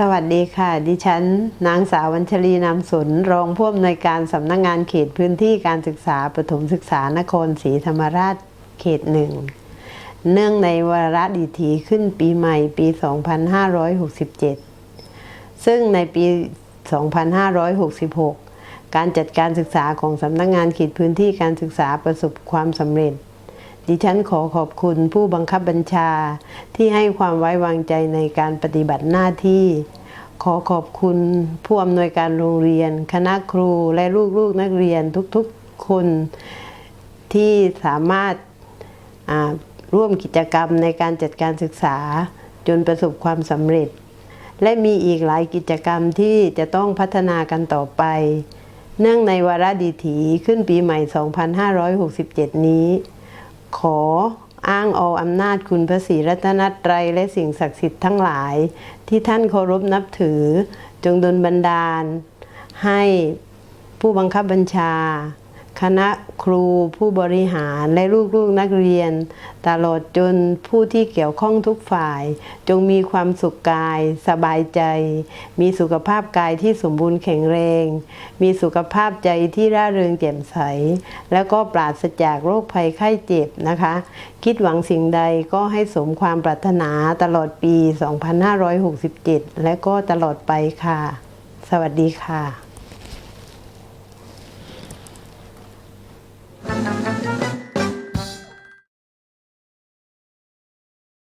สวัสดีค่ะ ดิฉัน นางสาววัญชลีนามสนรองผู้อำนวยการสำนักงงานเขตพื้นที่การศึกษาประถมศึกษานครศรีธรรมราชเขตหนึ่ง เนื่องในวาระดีถีขึ้นปีใหม่ปี 2567 ซึ่งในปี 2566 การจัดการศึกษาของสำนักงงานเขตพื้นที่การศึกษาประสบความสำเร็จ ดิฉันขอขอบคุณผู้บังคับบัญชาที่ให้ความไว้วางใจในการปฏิบัติหน้าที่ ขอขอบคุณผู้อำนวยการโรงเรียน คณะครูและลูกๆนักเรียนทุกๆคนที่สามารถร่วมกิจกรรมในการจัดการศึกษาจนประสบความสำเร็จ และมีอีกหลายกิจกรรมที่จะต้องพัฒนากันต่อไป เนื่องในวาระดีถีขึ้นปีใหม่ 2567 นี้ ขออ้างเอาอำนาจคุณพระศรีรัตนตรัยและสิ่งศักดิ์สิทธิ์ทั้งหลาย ที่ท่านเคารพนับถือ จงดลบันดาล ให้ผู้บังคับบัญชา คณะครูผู้บริหารและลูกๆนักเรียน ตลอดจนผู้ที่เกี่ยวข้องทุกฝ่าย จงมีความสุขกาย สบายใจ มีสุขภาพกายที่สมบูรณ์แข็งแรง มีสุขภาพใจที่ร่าเริงแจ่มใส แล้วก็ปราศจากโรคภัยไข้เจ็บนะคะ คิดหวังสิ่งใดก็ให้สมความปรารถนาตลอดปี 2567 และก็ตลอดไปค่ะ สวัสดีค่ะ